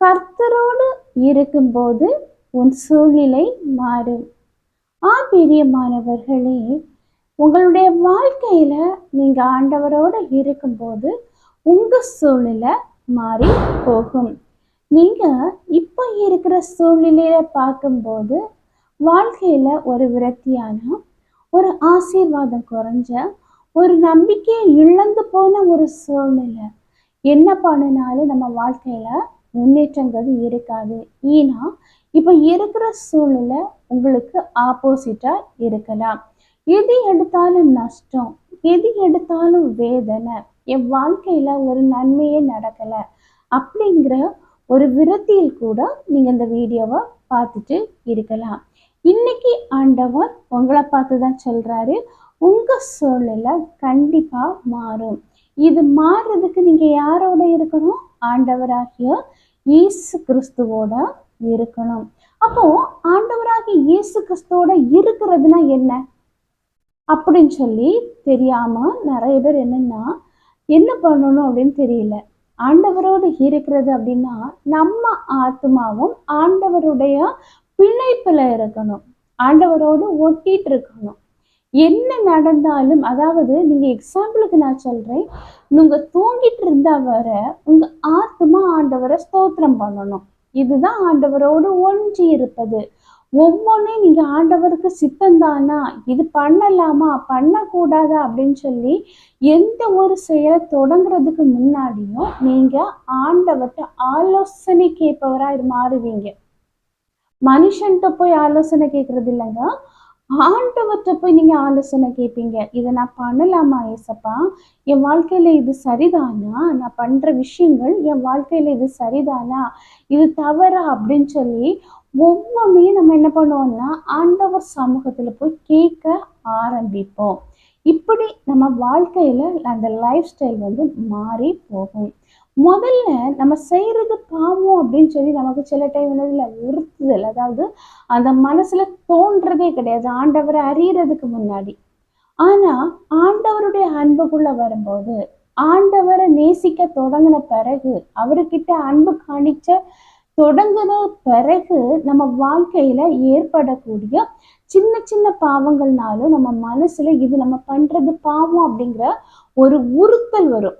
கர்த்தரோடு இருக்கும்போது உன் சூழ்நிலை மாறும். ஆ பிரியமானவர்களே உங்களுடைய வாழ்க்கையில நீங்க ஆண்டவரோடு இருக்கும்போது உங்க சூழ்நிலை மாறி போகும். நீங்க இப்போ இருக்கிற சூழ்நிலையில பார்க்கும்போது வாழ்க்கையில ஒரு விரக்தியான ஒரு ஆசீர்வாதம் குறைஞ்ச ஒரு நம்பிக்கையை இழந்து போன ஒரு சூழ்நிலை. என்ன பண்ணினாலும் நம்ம வாழ்க்கையில முன்னேற்றங்கள் இருக்காது. ஏன்னா இப்போ இருக்கிற சூழ்நிலை உங்களுக்கு ஆப்போசிட்டா இருக்கலாம். எது எடுத்தாலும் நஷ்டம் எது எடுத்தாலும் வேதனை என் வாழ்க்கையில ஒரு நன்மையே நடக்கல அப்படிங்கிற ஒரு விரத்தியில் கூட நீங்க இந்த வீடியோவை பார்த்துட்டு இருக்கலாம். இன்னைக்கு ஆண்டவர் உங்களை பார்த்து தான் சொல்றாரு. உங்க சூழ்நிலை கண்டிப்பா மாறும். இது மாறுறதுக்கு நீங்க யாரோட இருக்கணும்? ஆண்டவராகிய இயேசு கிறிஸ்துவோட இருக்கணும். அப்போ ஆண்டவராக இயேசு கிறிஸ்துவோட இருக்கிறதுனா என்ன? அப்படின்னு சொல்லி தெரியாம நிறைய பேர் என்னன்னா என்ன பண்ணணும் அப்படின்னு தெரியல. ஆண்டவரோடு இருக்கிறது அப்படின்னா நம்ம ஆத்மாவும் ஆண்டவருடைய பிணைப்புல இருக்கணும். ஆண்டவரோடு ஒட்டிட்டு இருக்கணும். என்ன நடந்தாலும் அதாவது நீங்க எக்ஸாம்பிளுக்கு நான் சொல்றேன். நீங்க தூங்கிட்டு இருந்தா வர உங்க ஆண்டவரை ஸ்தோத்திரம் பண்ணணும். இதுதான் ஆண்டவரோடு ஒன்றி இருப்பது. ஒவ்வொன்றையும் நீங்க ஆண்டவருக்கு சித்தந்தானா இது பண்ணலாமா? பண்ணக்கூடாதா? அப்படின்னு சொல்லி எந்த ஒரு செயலை தொடங்குறதுக்கு முன்னாடியும் நீங்க ஆண்டவர்கிட்ட ஆலோசனை கேட்பவரா இது மாறுவீங்க. மனுஷன்கிட்ட போய் ஆலோசனை கேட்கறது இல்லைங்க. ஆண்டவர்கிட்ட போய் நீங்க ஆலோசனை கேட்பீங்க இதை நான் பண்ணலாமா ஏசப்பா? என் வாழ்க்கையில இது சரிதானா? நான் பண்ற விஷயங்கள் என் வாழ்க்கையில இது சரிதானா? இது தவறா? அப்படின்னு சொல்லி ஒவ்வொன்றையும் நம்ம என்ன பண்ணுவோம்னா ஆண்டவர் சமூகத்துல போய் கேட்க ஆரம்பிப்போம். இப்படி நம்ம வாழ்க்கையில அந்த லைஃப் ஸ்டைல் வந்து மாறி போகும். முதல்ல நம்ம செய்யறது பாவம் அப்படின்னு சொல்லி நமக்கு சில டைம் இல்லை உறுத்துதல். அதாவது அந்த மனசுல தோன்றதே கிடையாது. ஆண்டவரை அறியறதுக்கு முன்னாடி. ஆனா ஆண்டவருடைய அன்புக்குள்ள வரும்போது ஆண்டவரை நேசிக்க தொடங்கின பிறகு அவர்கிட்ட அன்பு காணிச்ச தொடங்குன பிறகு நம்ம வாழ்க்கையில ஏற்படக்கூடிய சின்ன சின்ன பாவங்கள்னாலும் நம்ம மனசுல இது நம்ம பண்றது பாவம் அப்படிங்கிற ஒரு உறுத்தல் வரும்.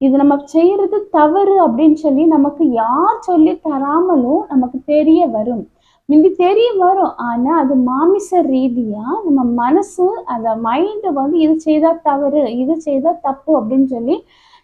இது நம்ம செய்யறது தவறு அப்படின்னு சொல்லி நமக்கு யார் சொல்லி தராமலும் நமக்கு தெரிய வரும். முந்தி தெரிய வரும். ஆனா அது மாமிச ரீதியா நம்ம மனசு அந்த மைண்டு வந்து இது செய்தா தவறு இது செய்தா தப்பு அப்படின்னு சொல்லி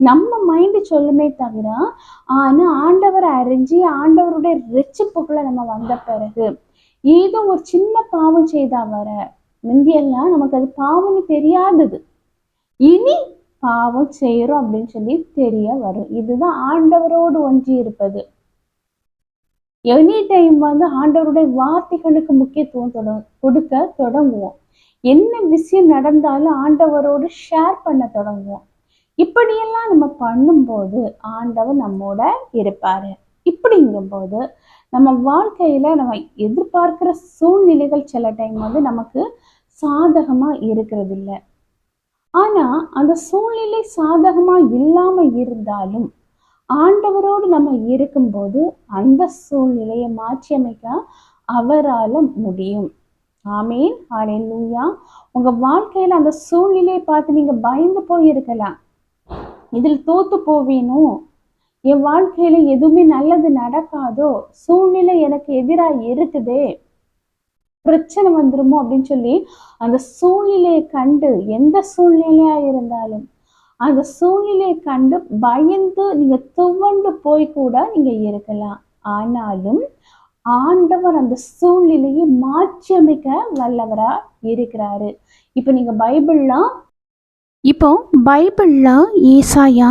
நம்ம மைண்டு சொல்லுமே தவிர ஆனா ஆண்டவரை அறிஞ்சு ஆண்டவருடைய ரெச்சிப்புக்குள்ள நம்ம வந்த பிறகு ஏதோ ஒரு சின்ன பாவம் செய்தா வர முந்தியெல்லாம் நமக்கு அது பாவம்னு தெரியாதது. இனி பாவம் செய்கிறோம் அப்படின்னு சொல்லி தெரிய வரும். இதுதான் ஆண்டவரோடு ஒன்றி இருப்பது. எனி டைம் வந்து ஆண்டவருடைய வார்த்தைகளுக்கு முக்கியத்துவம் தொட கொடுக்க தொடங்குவோம். என்ன விஷயம் நடந்தாலும் ஆண்டவரோடு ஷேர் பண்ண தொடங்குவோம். இப்படியெல்லாம் நம்ம பண்ணும்போது ஆண்டவர் நம்மோட இருப்பாரு. இப்படிங்கும்போது நம்ம வாழ்க்கையில நம்ம எதிர்பார்க்கிற சூழ்நிலைகள் சில டைம் வந்து நமக்கு சாதகமா இருக்கிறது இல்லை ஆனா அந்த சூழ்நிலை சாதகமா இல்லாம இருந்தாலும் ஆண்டவரோடு நம்ம இருக்கும்போது அந்த சூழ்நிலையை மாற்றியமைக்க அவரால முடியும். ஆமீன். லூயா உங்க வாழ்க்கையில அந்த சூழ்நிலையை பார்த்து நீங்க பயந்து போயிருக்கலாம். இதில் தோத்து போவேணும் என் வாழ்க்கையில எதுவுமே நல்லது நடக்காதோ? சூழ்நிலை எனக்கு எதிராக இருக்குதே? பிரச்சனை வந்துருமோ அப்படின்னு சொல்லி அந்த சூழ்நிலையை கண்டு எந்த சூழ்நிலையா இருந்தாலும் அந்த சூழ்நிலையை கண்டு பயந்து நீங்க துவண்டு போய் கூட நீங்க இருக்கலாம். ஆனாலும் ஆண்டவர் அந்த சூழ்நிலையை மாற்றியமைக்க வல்லவரா இருக்கிறாரு. இப்போ நீங்க பைபிள்லாம் இப்போ பைபிள்ல ஏசாயா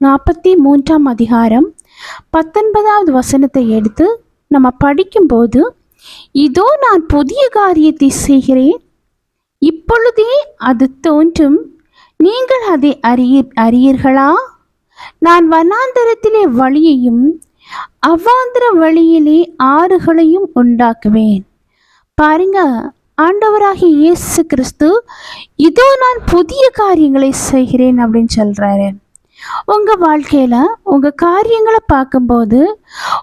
நாற்பத்தி மூன்றாம் அதிகாரம் பத்தொன்பதாவது வசனத்தை எடுத்து நம்ம படிக்கும்போது இதோ நான் புதிய காரியத்தை செய்கிறேன். இப்பொழுதே அது தோன்றும். நீங்கள் அதை அறிய அறியீர்களா? நான் வனாந்தரத்திலே வழியையும் அவ்வாந்திர வழியிலே ஆறுகளையும் உண்டாக்குவேன். பாருங்க ஆண்டவராகிய இயேசு கிறிஸ்து இதோ நான் புதிய காரியங்களை செய்கிறேன் அப்படின்னு சொல்றாரு. உங்க வாழ்க்கையில உங்க காரியங்களை பார்க்கும்போது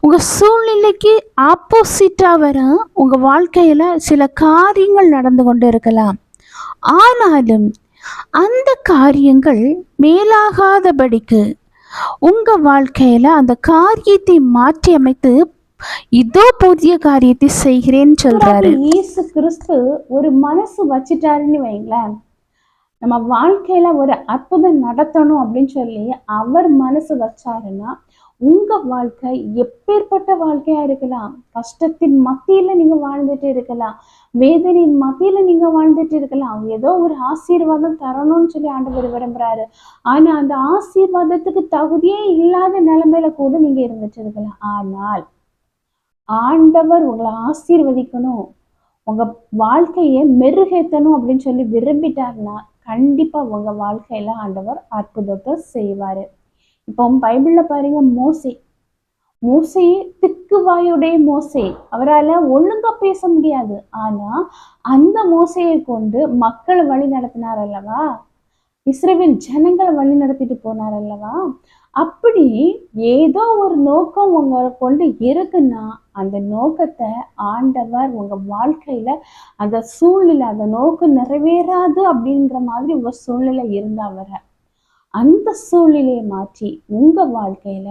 உங்க சூழ்நிலைக்கு ஆப்போசிட்டா வர உங்க வாழ்க்கையில சில காரியங்கள் நடந்து கொண்டு இருக்கலாம். ஆனாலும் அந்த காரியங்கள் மேலாகாதபடிக்கு உங்க வாழ்க்கையில அந்த காரியத்தை மாற்றி அமைத்து இதோ புதிய காரியத்தை செய்கிறேன்னு சொல்றாரு. இயேசு கிறிஸ்து ஒரு மனசு வச்சிட்டாருன்னு வைங்களேன். நம்ம வாழ்க்கையில ஒரு அற்புதம் நடத்தணும் அப்படின்னு சொல்லி அவர் மனசு வச்சாருன்னா உங்க வாழ்க்கை எப்பேற்பட்ட வாழ்க்கையா இருக்கலாம்? கஷ்டத்தின் மத்தியில நீங்க வாழ்ந்துட்டு இருக்கலாம். வேதனையின் மத்தியில நீங்க வாழ்ந்துட்டு இருக்கலாம். ஏதோ ஒரு ஆசீர்வாதம் தரணும்னு சொல்லி ஆண்டவர் விரும்புறாரு. ஆனா அந்த ஆசீர்வாதத்துக்கு தகுதியே இல்லாத நிலைமையில கூட நீங்க இருந்துட்டு இருக்கலாம். ஆனால் ஆண்டவர் உங்களை ஆசீர்வதிக்கணும். உங்க வாழ்க்கையை மெருகேத்தணும் அப்படின்னு சொல்லி விரும்பிட்டாருன்னா கண்டிப்பா உங்க வாழ்க்கையில ஆண்டவர் அற்புதத்தை செய்வாரு. இப்போ பைபிள்ல பாருங்க மோசை. மோசை திக்குவாயுடைய மோசை. அவரால் ஒழுங்கா பேச முடியாது. ஆனா அந்த மோசையை கொண்டு மக்களை வழி நடத்தினார் அல்லவா? இஸ்ரேவில் ஜனங்களை வழி நடத்திட்டு போனார் அல்லவா? அப்படி ஏதோ ஒரு நோக்கம் உங்களை கொண்டு இருக்குன்னா அந்த நோக்கத்தை ஆண்டவர் உங்க வாழ்க்கையில அந்த சூழ்நிலை அந்த நோக்கம் நிறைவேறாது அப்படின்ற மாதிரி உங்க சூழ்நிலை இருந்தா வர அந்த சூழ்நிலையை மாற்றி உங்க வாழ்க்கையில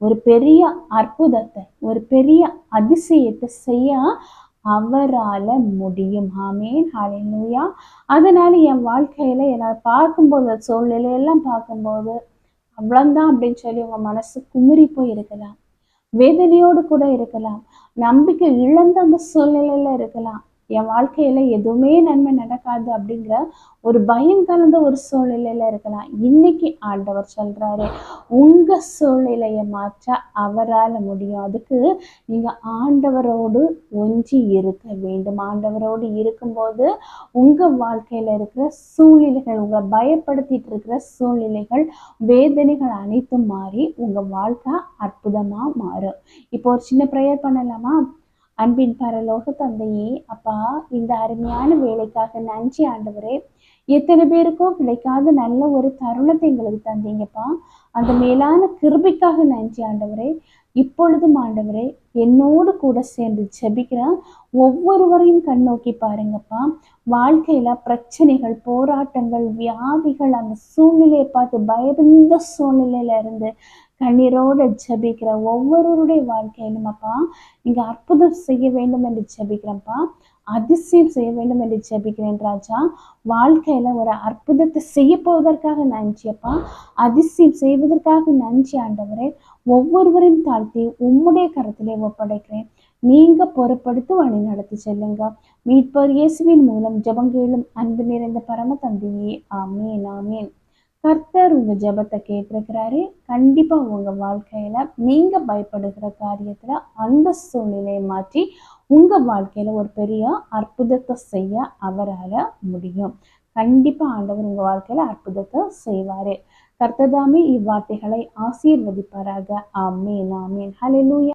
ஒரு பெரிய அற்புதத்தை ஒரு பெரிய அதிசயத்தை செய்ய அவரால் முடியும். ஆமேன். ஹாலேலூயா அதனால என் வாழ்க்கையில என்னை பார்க்கும்போது சூழ்நிலையெல்லாம் பார்க்கும்போது அவ்வளவுதான் அப்படின்னு சொல்லி உங்க மனசு குமுறி போய் இருக்கலாம். வேதனையோடு கூட இருக்கலாம். நம்பிக்கை இழந்த அந்த சூழ்நிலையில இருக்கலாம். என் வாழ்க்கையில எதுவுமே நன்மை நடக்காது அப்படிங்கிற ஒரு பயம் கலந்த ஒரு சூழ்நிலையில இருக்கலாம். இன்னைக்கு ஆண்டவர் சொல்றாரு உங்க சூழ்நிலையை மாற்ற அவரால் முடியும். அதுக்கு நீங்க ஆண்டவரோடு ஒன்றி இருக்க வேண்டும். ஆண்டவரோடு இருக்கும்போது உங்க வாழ்க்கையில இருக்கிற சூழ்நிலைகள் உங்களை பயப்படுத்திட்டு இருக்கிற சூழ்நிலைகள் வேதனைகள் அனைத்தும் மாறி உங்க வாழ்க்கை அற்புதமா மாறும். இப்போ ஒரு சின்ன ப்ரேயர் பண்ணலாமா? அன்பின் பரலோக தந்தையே அப்பா இந்த அருமையான வேலைக்காக நன்றி ஆண்டவரே. எத்தனை பேருக்கும் கிடைக்காத நல்ல ஒரு தருணத்தை எங்களுக்கு தந்தீங்கப்பா. அந்த மேலான கிருபிக்காக நன்றி ஆண்டவரே. இப்பொழுதும் ஆண்டவரே என்னோடு கூட சேர்ந்து ஜெபிக்கிற ஒவ்வொருவரையும் கண்ணோக்கி பாருங்கப்பா. வாழ்க்கையில பிரச்சனைகள் போராட்டங்கள் வியாதிகள் அந்த சூழ்நிலையை பார்த்து பயந்த சூழ்நிலையில இருந்து கண்ணீரோடு ஜபிக்கிற ஒவ்வொருவருடைய வாழ்க்கையிலும் அப்பா நீங்க அற்புதம் செய்ய வேண்டும் என்று ஜபிக்கிறப்பா அதிசயம் செய்ய வேண்டும் என்று ஜபிக்கிறேன் ராஜா. வாழ்க்கையில ஒரு அற்புதத்தை செய்ய போவதற்காக நன்றியப்பா அதிசயம் செய்வதற்காக நன்றி ஆண்டவரே. ஒவ்வொருவரையும் தாழ்த்தி உம்முடைய கரத்திலே ஒப்படைக்கிறேன். நீங்க பொறுப்படுத்தி வழி நடத்தி செல்லுங்க. மீட்பர் இயேசுவின் மூலம் ஜபங்கேளும் அன்பு நிறைந்த பரம தந்தையே. ஆமேன் ஆமேன். கர்த்தர் உங்க ஜபத்தை கேட்டிருக்கிறாரு. கண்டிப்பா உங்க வாழ்க்கையில நீங்க பயப்படுகிற காரியத்துல அந்த சூழ்நிலையை மாற்றி உங்க வாழ்க்கையில ஒரு பெரிய அற்புதத்தை செய்ய அவரால் முடியும். கண்டிப்பா ஆண்டவர் உங்க வாழ்க்கையில அற்புதத்தை செய்வாரு. கர்த்ததாமே இவ்வார்த்தைகளை ஆசீர்வதிப்பாராக. ஆமீன் ஆமீன். ஹலெலூயா